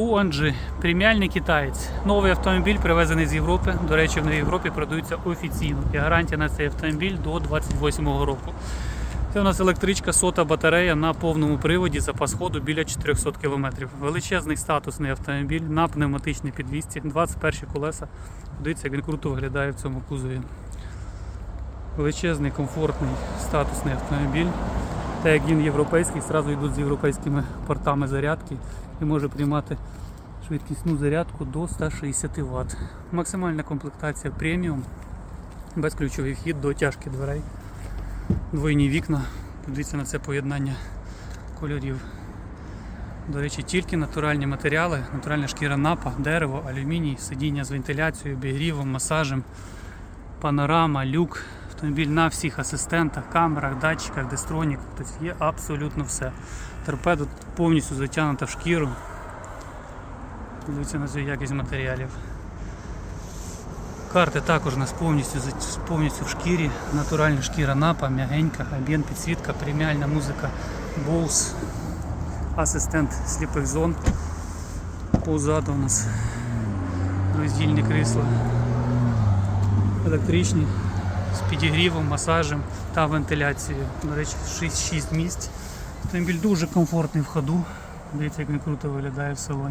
Хуанджи, преміальний китаєць. Новий автомобіль привезений з Європи. До речі, в Європі продаються офіційно. І гарантія на цей автомобіль до 28-го року. Це у нас електричка, сота батарея на повному приводі, запас ходу біля 400 км. Величезний статусний автомобіль на пневматичній підвісці, 21 колеса. Дивіться, як він круто виглядає в цьому кузові. Величезний, комфортний, статусний автомобіль. Так як він європейський, одразу йдуть з європейськими портами зарядки і може приймати швидкісну зарядку до 160 Вт. Максимальна комплектація преміум, безключовий вхід до тяжких дверей, двойні вікна. Подивіться на це поєднання кольорів. До речі, тільки натуральні матеріали, натуральна шкіра напа, дерево, алюміній, сидіння з вентиляцією, обігрівом, масажем, панорама, люк. Автомобіль на всіх асистентах, камерах, датчиках, дестронік. Тобто є абсолютно все. Торпеда повністю затягнута в шкіру. Дивіться на цю якість матеріалів. Карти також у нас повністю, повністю в шкірі. Натуральна шкіра напа, м'ягенька, об'єм, підсвітка, преміальна музика, Bose, асистент сліпих зон. Позаду у нас роздільні крісла. Електричні підігрівом, масажем та вентиляцією. До речі, 6, 6 місць. Автомобіль дуже комфортний в ходу. Дивіться, як він круто виглядає в салоні.